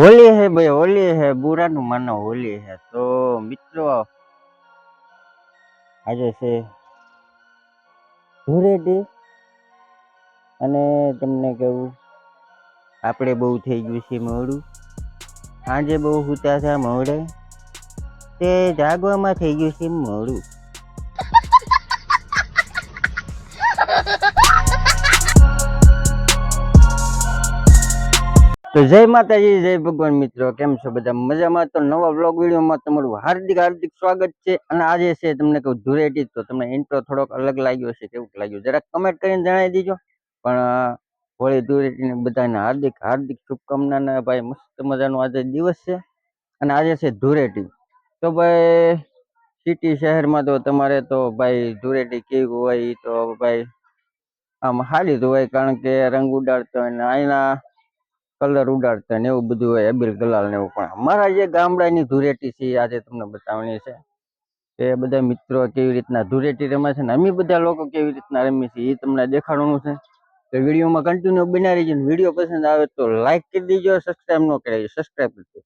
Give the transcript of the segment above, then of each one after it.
હોલી હે ભાઈ, હોલી હે, બુરાનું માનો હોલી હે. તો મિત્રો, આજે છે ધૂળેટી અને તમને કેવું આપણે બહુ થઈ ગયું છે મોડું. સાંજે બહુ સૂતા હતા મોડે તે જાગવામાં થઈ ગયું છે મોડું. તો જય માતાજી, જય ભગવાન મિત્રો. કેમ છો બધા? મજામાં? તો નવા બ્લોગ વિડીયોમાં તમારું હાર્દિક હાર્દિક સ્વાગત છે. અને આજે છે તમને કહું ધૂરેટી તો તમને ઇન્ટ્રો થોડોક અલગ લાગ્યો છે કેવું લાગ્યું? જરાક કમેન્ટ કરીને જણાવી દીજો. પણ હોળી ધૂળેટીને બધાને હાર્દિક હાર્દિક શુભકામના ભાઈ, મસ્ત મજાનો આજે દિવસ છે. અને આજે છે ધૂળેટી. તો ભાઈ સિટી શહેરમાં તો તમારે તો ભાઈ ધૂળેટી કેવી હોય? તો ભાઈ, આમ સારી જ હોય કારણ કે રંગ ઉડાડતો હોય ને અહીંના કલર ઉડાડતા ને એવું બધું હોય અબીલ ગલાલ ને એવું પણ. અમારા જે ગામડાની ધૂળેટી છે આજે તમને બતાવવાની છે એ બધા મિત્રો કેવી રીતના ધૂળેટી રમે છે ને, અમે બધા લોકો કેવી રીતના રમીએ છીએ, એ તમને દેખાડવાનું છે. તો વિડીયોમાં કન્ટિન્યુ બનાવી રહીજો વીડિયો પસંદ આવે તો લાઈક કરી દેજો સબસ્ક્રાઈબ ન કરાવી સબસ્ક્રાઈબ કરજો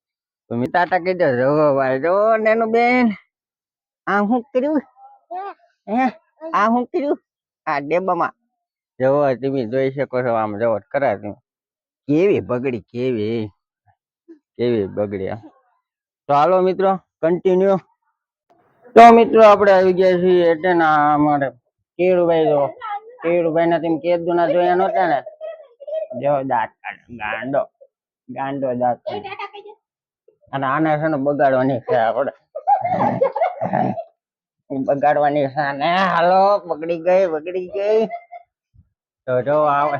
તો મેં ટાટા કહી દો જો ભાઈ જો નેનો બેન. આ શું કર્યું? હે? આ શું કર્યું? આ ડેબામાં. જવો તમે જોઈ શકો છો, આમ જવો કરા તમે કેવી બગડી, કેવી? કેવી બગડી તો હાલો મિત્રો કન્ટિન્યુ તો મિત્રો આપણે આવી ગયા છીએ એટલે ના અમારે કેળુભાઈ જો કેળુભાઈ ના તેમ કેદુ ના જોયા નહોતા ને? જો દાંત ગાંડો ગાંડો દાંત અને આને છે ને બગાડવાની છે આપણે. બગાડવાની છે ને, હાલો, બગડી ગઈ બગડી ગઈ. તો જો આવે.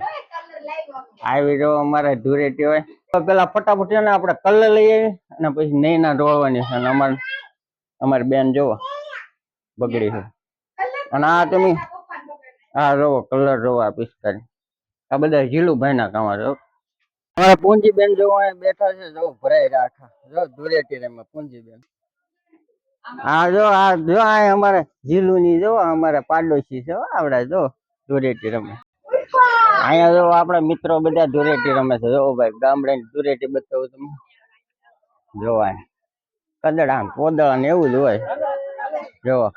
આવી વીડિયો અમારે ધૂરેટી હોય. તો પેલા ફટાફટ ને આપણે કલર લઈ આવી અને પછી નૈના ઢોળવાની છે અને અમારે અમારી બેન જોવો, બગડી છે. અને આ તમે આ જોવો, કલર જોવો આ પિસ્તાની આ બધા ઝીલુભાઈ ના કામ જો અમારા પૂંજીબેન અહીંયા બેઠા છે, જો ભરાઈ રાખા જો ધૂળેટી રમે પૂંજીબેન. હા જો, આ જો, આ અમારે ઝીલું ની જો, અમારે પાડોશી છે હો, આવડા જો ધૂળેટી રમે અહીંયા જો આપણા મિત્રો બધા ધૂળેટી રમે છે. જો ભાઈ ગામડાની ધૂળેટી બતાવું તમે જોવાય. કદડા કોદળ પોદળા ને એવું જ હોય. જોવો.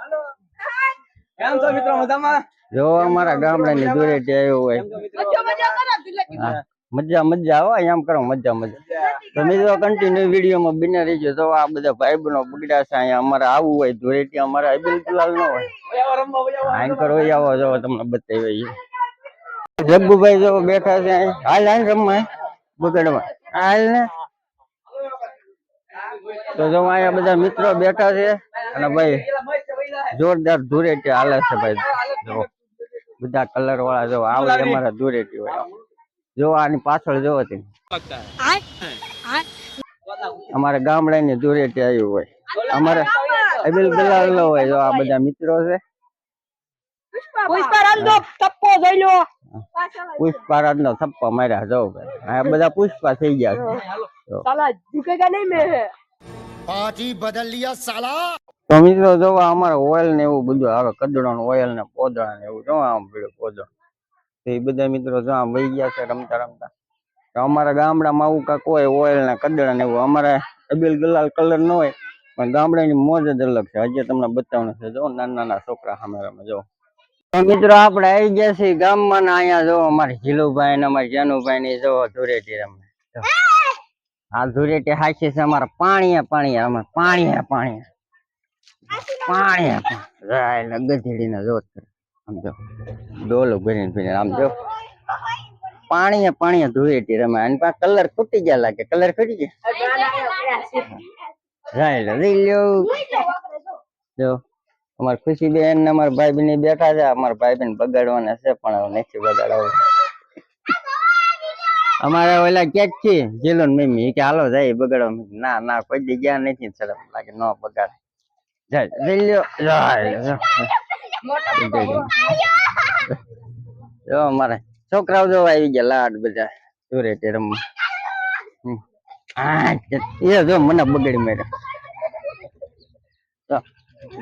કેમ છો મિત્રો મજામાં? જો અમારા ગામડાની ધૂળેટી આવ્યું હોય. હા, મજા મજા હો એમ કરો મજા મજા. તો મિત્રો કન્ટિન્યુ વિડીયોમાં બિના રહીજો. તો આ બધા ભાઈ બનો બગડ્યા છે અહીંયા અમારે આવવું હોય ધૂળેટી અમારે અબિલ ગુલાલ ન હોય રમવા હોય આવો. જો તમને બતાવી જગ્ગુભાઈ જો બેઠા છે. હાલ હાલ રમવા બગડવા. હાલ ને. તો જો અહીંયા બધા મિત્રો બેઠા છે અને ભાઈ જોરદાર ધૂરેટી હાલે છે ભાઈ. જો બધા કલર વાળા જો આવે અમારા ધૂરેટી હોય જો આની પાછળ જોવો તમે અમારે ગામડાની ધૂરેટી આવ્યું હોય. અમારે અબિલ બિલાલ હોય જો આ બધા મિત્રો છે. પુષ્પા નો થપ્પો જોઈ લો પુષ્પારાજ માર્યા જો આ બધા પુષ્પા થઈ ગયા છે. સાલા ઝુકેગા નહીં મે. પાર્ટી બદલ લિયા સાલા. તો મિત્રો જો અમારે ઓઇલ ને એવું બધું આવે કદડો ને ઓઇલ ને પોદળા ને એવું જો આમ ભીડું પોદળ. તો એ બધા મિત્રો જો આમ વહી ગયા છે રમતા રમતા. તો અમારા ગામડામાં આવું કાંક હોય ઓઇલ ને કદડા ને એવું અમારે અબીલ ગલાલ કલર ન હોય પણ ગામડાની મોજ જ અલગ છે. હજી તમને બતાવવાનું છે જો નાના નાના છોકરા સામે રમે જો. તો મિત્રો આપણે આવી ગયા છીએ ગામમાં ને અહીંયા જો અમારે ઝીલુભાઈ ને અમારે જાનુભાઈ ને જો ધૂળેટી રમે. જો. આ ધૂળેટી હાચી છે અમારા પાણીએ પાણીએ અમારે પાણીએ પાણીએ પાણી રાય ગધેડી ને જોત આમ જો ડોલો ભરીને ભરીને આમ જો. પાણીએ પાણીએ ધૂળેટી રમે. અને પા કલર ખૂટી ગયા લાગે. કલર ખૂટી ગયા? રાય લઈ લ્યો જો. અમાર ખુશી બેન ને અમાર ભાઈ બેન બેઠા છે. અમાર ભાઈ બેન બગાડવાના છે, પણ નથી બગાડવા અમારે ઓલા ક્યાંક છે જેલો મમ્મી. કે હાલો જાય બગાડવા ના ના, કોઈ દી ગયા નથી, શરમ લાગે, ન બગાડ. જાય જો અમારે છોકરાઓ જો આવી ગયા, લાડ બધા. ધૂળેટી રમવા. એ જો મને બગાડી માર્યો.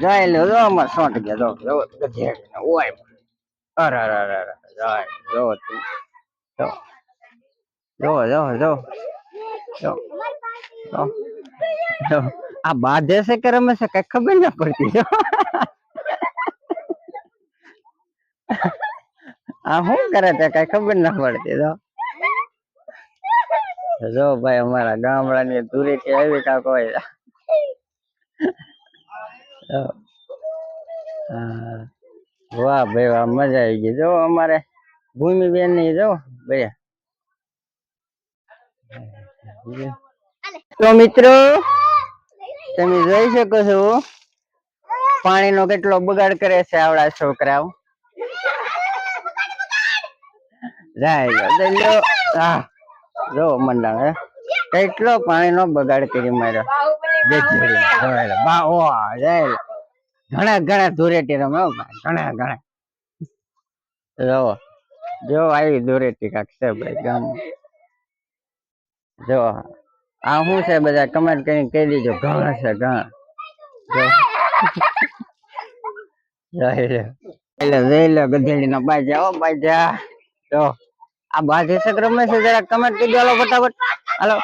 જાય લો, જો અમારે સોંટ ગયા જો જો ગધેડીને ઓય અરે અરે અરે અરે જો, તું, જો. જો જો જો જો જો આ બાધે છે કે રમે છે, કઈ ખબર ના પડતી. જો આ શું કરે છે, કઈ ખબર ના પડતી તો જો, ભાઈ, અમારા ગામડાની ધૂળેટી આવી કાકો. વાહ ભાઈ, વાહ, મજા આવી ગઈ. જો અમારે ભૂમિ બેનની જો, ભાઈ. તો મિત્રો, તમે જોઈ શકો છો, પાણીનો કેટલો બગાડ કરે છે આવડા છોકરાઓ. જાય. હા, જો મંડાણ, હે. કેટલો પાણીનો બગાડ કરી માર્યો. ઘણા ઘણા ધૂળેટી રમે ઘણા ઘણા. જો જો આવી ધૂળેટી કાંક છે, ભાઈ, ગામ. જો, આ શું છે બધા? કમેન્ટ કરીને કહી દીજો, ઘણા છે, ઘણા. આ બાજે છે રમે છે, જરા કમેન્ટ કરી દો ફટાફટ. હાલો.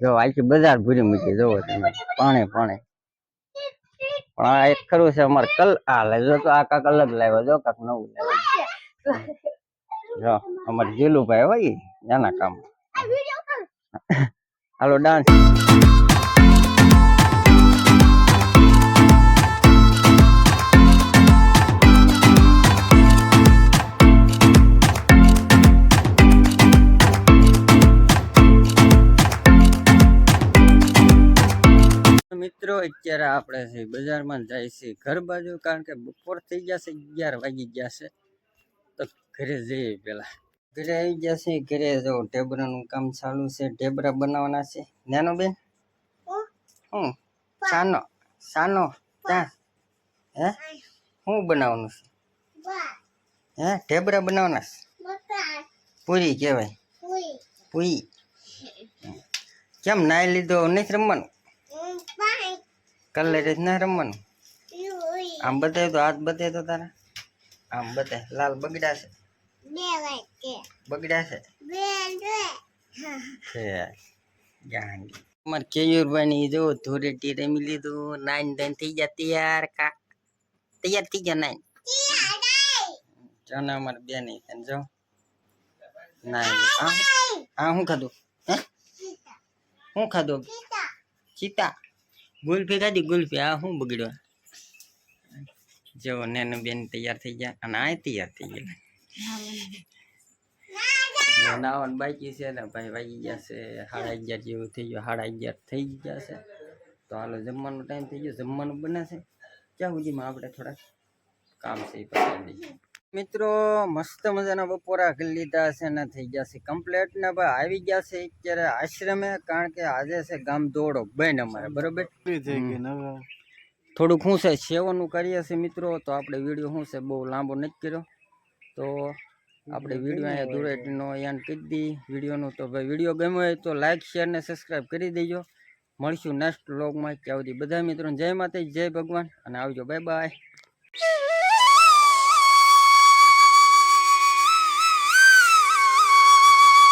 જો આખી બજાર ભૂરી મૂકી જોવો તમે. પાણી પાણી. પણ આ એક ખરું છે અમારે કલ આ લેજો તો આ કાક અલગ લાવ્યો જો કાક નવું લાવ્યો. જો અમારે જીલુભાઈ હોય એના કામ હાલો ડાન્સ. અત્યારે આપણે છે બજારમાં જાય છે ઘર બાજુ કારણ કે બપોર થઈ ગયા છે અગિયાર વાગી ગયા છે તો ઘરે જઈએ પેલા ઘરે આવી ગયા છે ઘરે જો ઢેબરાનું કામ ચાલુ છે ઢેબરા બનાવવાના છે. નાનો બેન? હું? સાનો સાનો ક્યાં? હે? શું બનાવવાનું છે? હે? ઢેબરા બનાવવાના છે? પૂરી કહેવાય. પૂરી. કેમ નાઈ લીધો? નહીં રમવાનું? કલર જ ના રમવાનું? આમ બતાવ્યું તો હાથ બતાવ્યો તો તારા? આમ બતાય. લાલ બગડ્યા છે. બગડ્યા છે. અમાર કેયુરભાઈ ની જો ધૂળેટી રમી લીધું. નાઈન નાઈન થઈ ગયા તૈયાર કા તૈયાર થઈ ગયા નાઈન. જાને અમારે બે નહીં જો નાઈન. આ શું ખાધું? હે? શું ખાધું? ચીતા ગુલ્ફી ખાધી? ગુલ્ફી. આ શું બગડ્યો? જો નેનો બેન તૈયાર થઈ ગયા અને આ તૈયાર થઈ ગયા. નાવન બાકી છે ને, ભાઈ વાગી ગયા છે સાડા અગિયાર જેવું થઈ ગયું. સાડા અગિયાર થઈ ગયા છે. તો હાલો, જમવાનો ટાઈમ થઈ ગયો. જમવાનું બનાશે? ક્યાં સુધીમાં આપણે થોડાક? કામ છે એ પતાવી મિત્રો મસ્ત મજાના બપોરા કરી લીધા છે ને થઈ ગયા છે કમ્પ્લેટ ને ભાઈ આવી ગયા છે અત્યારે આશ્રમે કારણ કે આજે છે ગામ દોડો બેન અમારે બરોબર? થોડુંક શું છે સેવાનું કરીએ છીએ મિત્રો તો આપણે વીડિયો શું છે બહુ લાંબો નથી કર્યો. તો આપણે વીડિયો અહીંયા દુરેટીનો યાન કરી દી વિડીયોનું તો ભાઈ વીડિયો ગમ્યો હોય તો લાઇક શેર ને સબસ્ક્રાઈબ કરી દેજો. મળશું નેક્સ્ટ વ્લોગમાં ત્યાં સુધી બધા મિત્રોને જય માતા જય ભગવાન અને આવજો બાય બાય